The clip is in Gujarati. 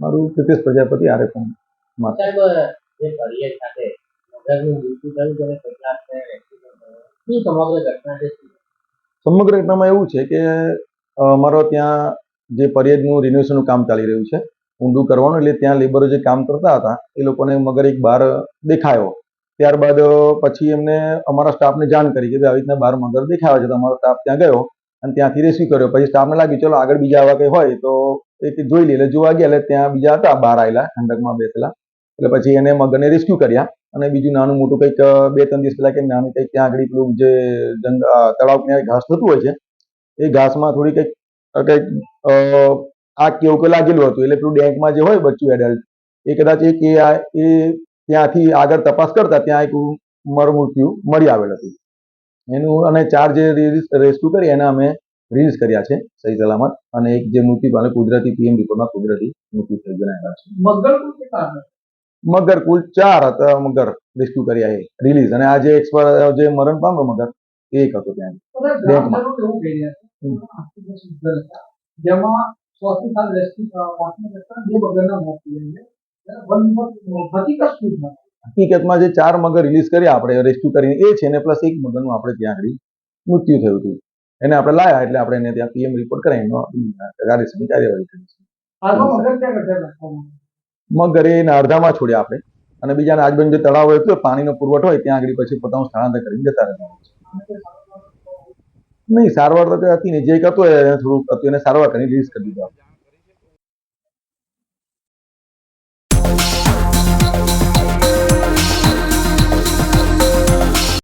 મારું પ્રિતેશ પ્રજાપતિ આરે ફોન સાહેબ જે ફરિયાદ સાથે મગરનું મૃત્યુ થયું તેને કેટલાકને શું સમગ્ર ઘટના છે? સમગ્ર ઘટનામાં એવું છે કે અમારો ત્યાં જે ફરિયાદનું રિન્યુએશનનું કામ ચાલી રહ્યું છે ઊંડું કરવાનું એટલે ત્યાં લેબરો જે કામ કરતા હતા એ લોકોને મગર એક બાર દેખાયો. ત્યારબાદ પછી એમને અમારા સ્ટાફને જાણ કરી કે આવી રીતના બાર મગર દેખાયો છે તો અમારો સ્ટાફ ત્યાં ગયો. અને ત્યાંથી રેસ્ક્યુ કર્યો. પછી સ્ટાફને લાગ્યું, ચલો, આગળ બીજા આવા કંઈ હોય તો એ જોઈ લે. એટલે જોવા ગયા, એટલે ત્યાં બીજા હતા, બહાર આવેલા ઠંડકમાં બેસેલા. એટલે પછી એને મગરને રેસ્ક્યુ કર્યા અને બીજું નાનું મોટું કંઈક, બે ત્રણ દિવસ પહેલાં કે નાનું કંઈક ત્યાં આગળ પેલું જે જંગ તળાવ કિનારે ઘાસ થતું હોય છે, એ ઘાસમાં થોડી કંઈક કંઈક આગ કેવું કે લાગેલું હતું. એટલે પેલું ડેન્કમાં જે હોય બચ્ચું એડલ્ટ એ કદાચ એક એ ત્યાંથી આગળ તપાસ કરતા ત્યાં એક મર મળી આવેલ હતું. એનું અને ચાર જે રેસ્ક્યુ કરી એના અમે રિલીઝ કર્યા છે સહી સલામત અને એક જે મૃત્યુ પામે કુદરતી પીએમ રિપોર્ટમાં કુદરતી મૃત્યુ થઈ જણાવ્યા છે મગર કુલ ચાર હતા મગર રેસ્ક્યુ કર્યા એ રિલીઝ અને આ જે એક્સપર જે મરણ પામ્યો મગર એ એક હતો ત્યાં બેંકમાં. જેમાં ચોથી સાલ રેસ્ક્યુ બે મગરના મોત છે હકીકત શું હકીકતમાં જે ચાર મગર રિલીઝ કર્યા આપણે રેસ્ક્યુ કરીને એ છે ને પ્લસ એક મગરનું આપણે ત્યાં આગળ મૃત્યુ થયું હતું. એને આપણે લાયા એટલે આપણે એને ત્યાં પીએમ રિપોર્ટ કરાવી એનો કાર્યસરની કાર્યવાહી કરી મગર એને અડધામાં છોડ્યા આપણે. અને બીજા આજુબાજુ જે તળાવ હોય તો પાણીનો પુરવઠો હોય ત્યાં આગળ પછી પોતાનું સ્થળાંતર કરીને જતા રહેતા હોય છે. નહીં સારવાર તો હતી નહીં. જે કરતો હોય એને થોડુંક હતું એને સારવાર કરીને રિલીઝ કરી દીધા